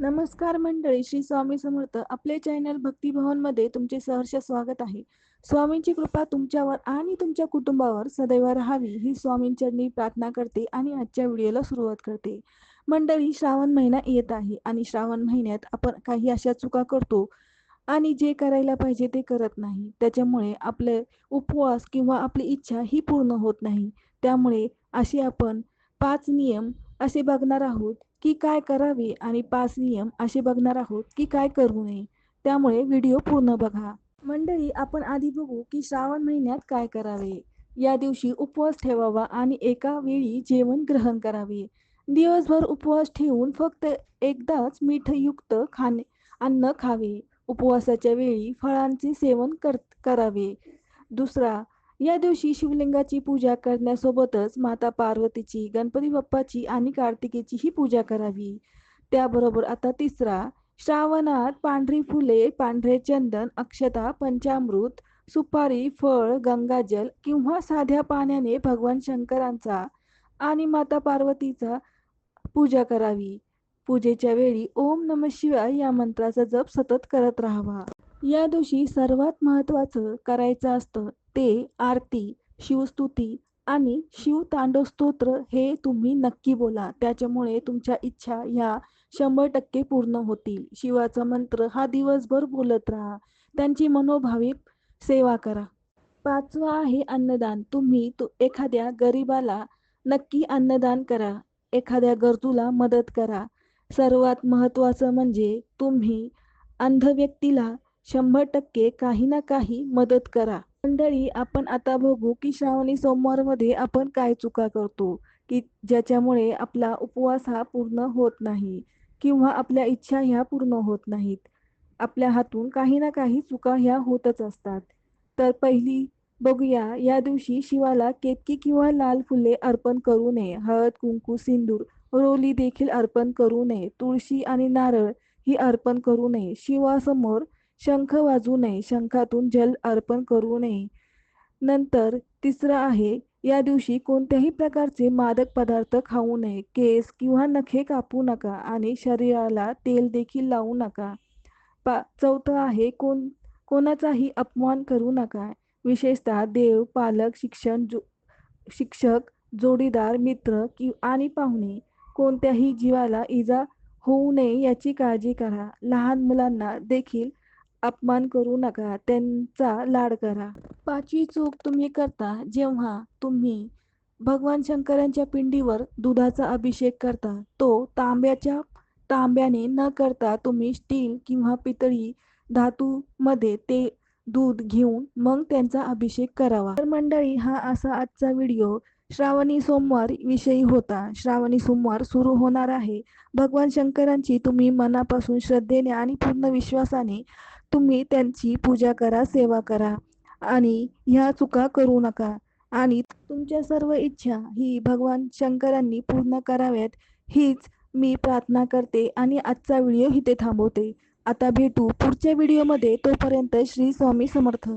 नमस्कार मंडळी श्री स्वामी समर्थ. आपले चॅनल भक्तिभवनमध्ये तुमचे सहर्ष स्वागत आहे. स्वामींची कृपा तुमच्यावर आणि तुमच्या कुटुंबावर सदैव राहावी ही स्वामींचरणी प्रार्थना करते आणि आजच्या व्हिडिओला सुरुवात करते. मंडळी श्रावण महिना येत आहे आणि श्रावण महिन्यात आपण काही अशा चुका करतो आणि जे करायला पाहिजे ते करत नाही. त्याच्यामुळे आपले उपवास किंवा आपली इच्छा ही पूर्ण होत नाही. त्यामुळे असे आपण पाच नियम असे बघणार आहोत. की काय करावे आणि पाच नियम असे बघणार आहोत की काय करू नये. त्यामुळे व्हिडिओ पूर्ण बघा. मंडळी आपण आधी बघू की श्रावण महिन्यात काय करावे. या दिवशी उपवास ठेवावा आणि एका वेळी जेवण ग्रहण करावे. दिवसभर उपवास ठेवून फक्त एकदाच मीठयुक्त खाणे अन्न खावे. उपवासाच्या वेळी फळांचे सेवन कर करावे. दुसरा या दिवशी शिवलिंगाची पूजा करण्यासोबतच माता पार्वतीची गणपती बाप्पाची आणि कार्तिकेचीही पूजा करावी. त्याबरोबर आता तिसरा श्रावणात पांढरी फुले पांढरे चंदन अक्षता पंचामृत सुपारी फळ गंगाजल किंवा साध्या पाण्याने भगवान शंकरांचा आणि माता पार्वतीचा पूजा करावी. पूजेच्या वेळी ओम नम शिवाय या मंत्राचा जप सतत करत राहावा. या दिवशी सर्वात महत्वाचं करायचं असतं ते आरती शिवस्तुती आणि शिव तांडव स्तोत्र हे तुम्ही नक्की बोला. त्याच्यामुळे तुमच्या इच्छा ह्या शंभर टक्के पूर्ण होतील. शिवाचा मंत्र हा दिवसभर बोलत राहा. त्यांची मनोभावी सेवा करा. पाचवा आहे अन्नदान. तुम्ही तु एखाद्या गरीबाला नक्की अन्नदान करा. एखाद्या गरजूला मदत करा. सर्वात महत्त्वाचं म्हणजे तुम्ही अंध व्यक्तीला शंभर टक्के काही ना काही मदत करा. मंडळी आपण आता बघू की श्रावणी सोमवारमध्ये आपण काय चुका करतो की ज्याच्यामुळे आपला उपवास हा पूर्ण होत नाही किंवा आपल्या इच्छा ह्या पूर्ण होत नाहीत. आपल्या हातून काही ना काही चुका ह्या होतच असतात. तर पहिली बघूया या दिवशी शिवाला केतकी किंवा लाल फुले अर्पण करू नये. हळद कुंकू सिंदूर रोली देखील अर्पण करू नये. तुळशी आणि नारळ ही अर्पण करू नये. शिवासमोर शंख वाजू नये शंखातून जल अर्पण करू नये. नंतर तिसरं आहे या दिवशी कोणत्याही प्रकारचे मादक पदार्थ खाऊ नये. केस किंवा नखे कापू नका आणि शरीराला तेल देखील लावू नका. पा चौथं आहे कोण कोणाचाही अपमान करू नका. विशेषतः देव पालक शिक्षण जो शिक्षक जोडीदार मित्र कि आणि पाहुणे. कोणत्याही जीवाला इजा होऊ नये याची काळजी करा. लहान मुलांना देखील अपमान करू नका त्यांचा लाड करा. पाचवी चूक तुम्ही करता जेव्हा तुम्ही भगवान शंकरांच्या पिंडीवर दुधाचा अभिषेक करता. तो तांब्याच्या तांब्याने न करता तुम्ही स्टील किंवा पितळी धातूमध्ये ते दूध घेऊन मग त्यांचा अभिषेक करावा. तर मंडळी हा असा आजचा व्हिडिओ श्रावणी सोमवार विषयी होता. श्रावणी सोमवार सुरू होणार आहे. भगवान शंकरांची तुम्ही मनापासून श्रद्धेने आणि पूर्ण विश्वासाने तुम्ही त्यांची पूजा करा सेवा करा आणि ह्या चुका करू नका. आणि तुमच्या सर्व इच्छा ही भगवान शंकरांनी पूर्ण कराव्यात हीच मी प्रार्थना करते आणि आजचा व्हिडिओ इथे थांबवते. आता भेटू पुढच्या व्हिडिओमध्ये. तोपर्यंत श्री स्वामी समर्थ.